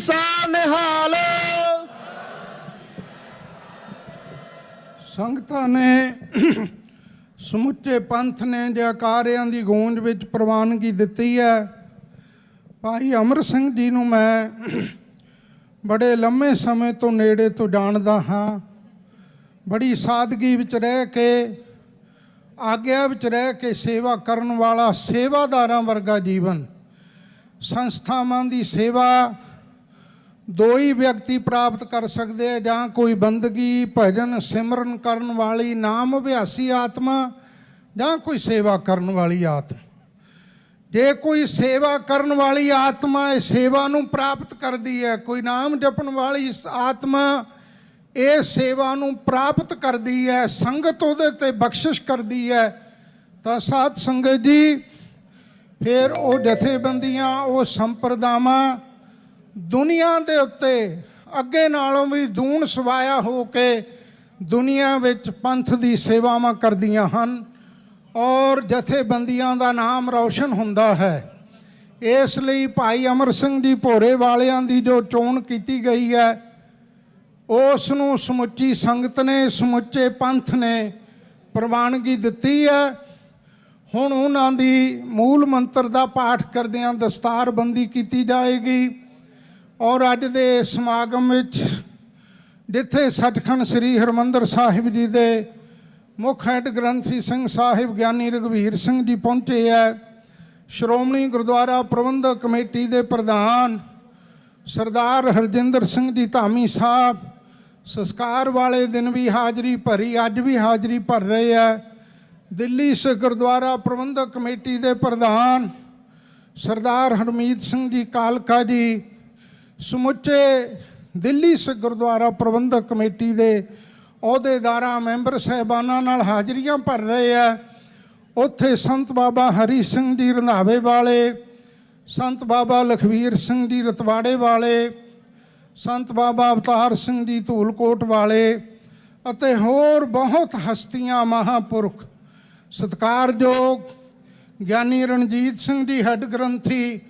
ਸੋ ਨਿਹਾਲ ਸੰਗਤਾਂ ਨੇ ਸਮੁੱਚੇ ਪੰਥ ਨੇ ਜੈਕਾਰਿਆਂ ਦੀ ਗੂੰਜ ਵਿੱਚ ਪ੍ਰਵਾਨਗੀ ਦਿੱਤੀ ਹੈ। ਭਾਈ ਅਮਰ ਸਿੰਘ ਜੀ ਨੂੰ ਮੈਂ ਬੜੇ ਲੰਮੇ ਸਮੇਂ ਤੋਂ ਨੇੜੇ ਤੋਂ ਜਾਣਦਾ ਹਾਂ। ਬੜੀ ਸਾਦਗੀ ਵਿੱਚ ਰਹਿ ਕੇ, ਆਗਿਆ ਵਿੱਚ ਰਹਿ ਕੇ ਸੇਵਾ ਕਰਨ ਵਾਲਾ ਸੇਵਾਦਾਰਾਂ ਵਰਗਾ ਜੀਵਨ, ਸੰਸਥਾਵਾਂ ਦੀ ਸੇਵਾ ਦੋ ਹੀ ਵਿਅਕਤੀ ਪ੍ਰਾਪਤ ਕਰ ਸਕਦੇ ਆ ਜਾਂ ਕੋਈ ਬੰਦਗੀ, ਭਜਨ, ਸਿਮਰਨ ਕਰਨ ਵਾਲੀ, ਨਾਮ ਅਭਿਆਸੀ ਆਤਮਾ ਜਾਂ ਕੋਈ ਸੇਵਾ ਕਰਨ ਵਾਲੀ ਆਤਮਾ। ਜੇ ਕੋਈ ਸੇਵਾ ਕਰਨ ਵਾਲੀ ਆਤਮਾ ਇਹ ਸੇਵਾ ਨੂੰ ਪ੍ਰਾਪਤ ਕਰਦੀ ਹੈ, ਕੋਈ ਨਾਮ ਜਪਣ ਵਾਲੀ ਆਤਮਾ ਇਹ ਸੇਵਾ ਨੂੰ ਪ੍ਰਾਪਤ ਕਰਦੀ ਹੈ, ਸੰਗਤ ਉਹਦੇ ਤੇ ਬਖਸ਼ਿਸ਼ ਕਰਦੀ ਹੈ, ਤਾਂ ਸਾਧ ਸੰਗਤ ਜੀ, ਫਿਰ ਉਹ ਜਥੇਬੰਦੀਆਂ, ਉਹ ਸੰਪਰਦਾਵਾਂ ਦੁਨੀਆ ਦੇ ਉੱਤੇ ਅੱਗੇ ਨਾਲੋਂ ਵੀ ਦੂਣ ਸਵਾਇਆ ਹੋ ਕੇ ਦੁਨੀਆ ਵਿੱਚ ਪੰਥ ਦੀ ਸੇਵਾਵਾਂ ਕਰਦੀਆਂ ਹਨ ਔਰ ਜਥੇਬੰਦੀਆਂ ਦਾ ਨਾਮ ਰੌਸ਼ਨ ਹੁੰਦਾ ਹੈ। ਇਸ ਲਈ ਭਾਈ ਅਮਰ ਸਿੰਘ ਜੀ ਭੋਰੇ ਵਾਲਿਆਂ ਦੀ ਜੋ ਚੋਣ ਕੀਤੀ ਗਈ ਹੈ, ਉਸ ਨੂੰ ਸਮੁੱਚੀ ਸੰਗਤ ਨੇ, ਸਮੁੱਚੇ ਪੰਥ ਨੇ ਪ੍ਰਵਾਨਗੀ ਦਿੱਤੀ ਹੈ। ਹੁਣ ਉਹਨਾਂ ਦੀ ਮੂਲ ਮੰਤਰ ਦਾ ਪਾਠ ਕਰਦਿਆਂ ਦਸਤਾਰਬੰਦੀ ਕੀਤੀ ਜਾਏਗੀ। ਔਰ ਅੱਜ ਦੇ ਸਮਾਗਮ ਵਿੱਚ ਜਿੱਥੇ ਸੱਚਖੰਡ ਸ੍ਰੀ ਹਰਮੰਦਰ ਸਾਹਿਬ ਜੀ ਦੇ ਮੁੱਖ ਹੈਡ ਗ੍ਰੰਥੀ ਸਿੰਘ ਸਾਹਿਬ ਗਿਆਨੀ ਰਘਵੀਰ ਸਿੰਘ ਜੀ ਪਹੁੰਚੇ ਹੈ ਸ਼੍ਰੋਮਣੀ ਗੁਰਦੁਆਰਾ ਪ੍ਰਬੰਧਕ ਕਮੇਟੀ ਦੇ ਪ੍ਰਧਾਨ ਸਰਦਾਰ ਹਰਜਿੰਦਰ ਸਿੰਘ ਜੀ ਧਾਮੀ ਸਾਹਿਬ, ਸੰਸਕਾਰ ਵਾਲੇ ਦਿਨ ਵੀ ਹਾਜ਼ਰੀ ਭਰੀ, ਅੱਜ ਵੀ ਹਾਜ਼ਰੀ ਭਰ ਰਹੇ ਹੈ ਦਿੱਲੀ ਸਿੱਖ ਗੁਰਦੁਆਰਾ ਪ੍ਰਬੰਧਕ ਕਮੇਟੀ ਦੇ ਪ੍ਰਧਾਨ ਸਰਦਾਰ ਹਰਮੀਤ ਸਿੰਘ ਜੀ ਕਾਲਕਾ ਜੀ ਸਮੁੱਚੇ ਦਿੱਲੀ ਸਿੱਖ ਗੁਰਦੁਆਰਾ ਪ੍ਰਬੰਧਕ ਕਮੇਟੀ ਦੇ ਅਹੁਦੇਦਾਰਾਂ, ਮੈਂਬਰ ਸਹਿਬਾਨਾਂ ਨਾਲ ਹਾਜ਼ਰੀਆਂ ਭਰ ਰਹੇ ਆ। ਉੱਥੇ ਸੰਤ ਬਾਬਾ ਹਰੀ ਸਿੰਘ ਜੀ ਰੰਧਾਵੇ ਵਾਲੇ, ਸੰਤ ਬਾਬਾ ਲਖਵੀਰ ਸਿੰਘ ਜੀ ਰਤਵਾੜੇ ਵਾਲੇ, ਸੰਤ ਬਾਬਾ ਅਵਤਾਰ ਸਿੰਘ ਜੀ ਧੂਲਕੋਟ ਵਾਲੇ ਅਤੇ ਹੋਰ ਬਹੁਤ ਹਸਤੀਆਂ ਮਹਾਪੁਰਖ ਸਤਿਕਾਰਯੋਗ ਗਿਆਨੀ ਰਣਜੀਤ ਸਿੰਘ ਜੀ, ਹੈੱਡ ਗ੍ਰੰਥੀ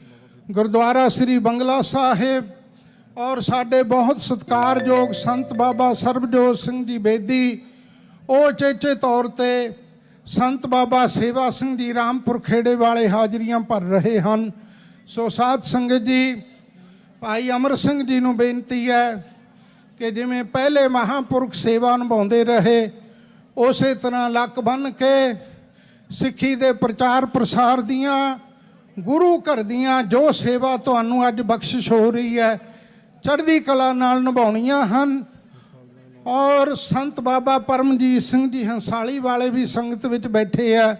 ਗੁਰਦੁਆਰਾ ਸ੍ਰੀ ਬੰਗਲਾ ਸਾਹਿਬ ਔਰ ਸਾਡੇ ਬਹੁਤ ਸਤਿਕਾਰਯੋਗ ਸੰਤ ਬਾਬਾ ਸਰਬਜੋਤ ਸਿੰਘ ਜੀ ਬੇਦੀ, ਉਹ ਚੇਚੇ ਤੌਰ ਤੇ ਸੰਤ ਬਾਬਾ ਸੇਵਾ ਸਿੰਘ ਜੀ ਰਾਮਪੁਰ ਖੇੜੇ ਵਾਲੇ ਹਾਜ਼ਰੀਆਂ ਭਰ ਰਹੇ ਹਨ। ਸੋ ਸਾਧ ਸੰਗਤ ਜੀ, ਭਾਈ ਅਮਰ ਸਿੰਘ ਜੀ ਨੂੰ ਬੇਨਤੀ ਹੈ ਕਿ ਜਿਵੇਂ ਪਹਿਲੇ ਮਹਾਪੁਰਖ ਸੇਵਾ ਨਿਭਾਉਂਦੇ ਰਹੇ, ਉਸੇ ਤਰ੍ਹਾਂ ਲੱਕ ਬੰਨ ਕੇ ਸਿੱਖੀ ਦੇ ਪ੍ਰਚਾਰ ਪ੍ਰਸਾਰ ਦੀਆਂ ਗੁਰੂ ਘਰ ਦੀਆਂ ਜੋ ਸੇਵਾ ਤੁਹਾਨੂੰ ਅੱਜ ਬਖਸ਼ਿਸ਼ ਹੋ ਰਹੀ ਹੈ ਚੜ੍ਹਦੀ ਕਲਾ ਨਾਲ ਨਿਭਾਉਣੀਆਂ ਹਨ। ਔਰ ਸੰਤ ਬਾਬਾ ਪਰਮਜੀਤ ਸਿੰਘ ਜੀ ਹੰਸਾਲੀ ਵਾਲੇ ਵੀ ਸੰਗਤ ਵਿੱਚ ਬੈਠੇ ਆ।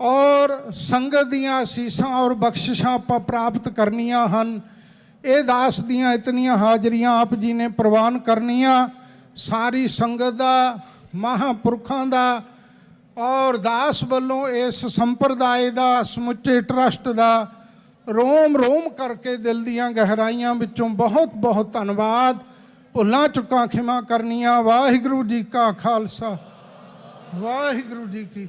ਔਰ ਸੰਗਤ ਦੀਆਂ ਅਸੀਸਾਂ ਔਰ ਬਖਸ਼ਿਸ਼ਾਂ ਆਪਾਂ ਪ੍ਰਾਪਤ ਕਰਨੀਆਂ ਹਨ। ਇਹ ਦਾਸ ਦੀਆਂ ਇਤਨੀਆਂ ਹਾਜ਼ਰੀਆਂ ਆਪ ਜੀ ਨੇ ਪ੍ਰਵਾਨ ਕਰਨੀਆਂ। ਸਾਰੀ ਸੰਗਤ ਦਾ, ਮਹਾਪੁਰਖਾਂ ਦਾ ਔਰ ਦਾਸ ਵੱਲੋਂ ਇਸ ਸੰਪਰਦਾਇ ਦਾ, ਸਮੁੱਚੇ ਟਰਸਟ ਦਾ ਰੋਮ ਰੋਮ ਕਰਕੇ ਦਿਲ ਦੀਆਂ ਗਹਿਰਾਈਆਂ ਵਿੱਚੋਂ ਬਹੁਤ ਬਹੁਤ ਧੰਨਵਾਦ। ਭੁੱਲਾਂ, ਚੁੱਕਾਂ, ਖਿਮਾ ਕਰਨੀਆਂ। ਵਾਹਿਗੁਰੂ ਜੀ ਕਾ ਖਾਲਸਾ। ਵਾਹਿਗੁਰੂ ਜੀ ਕੀ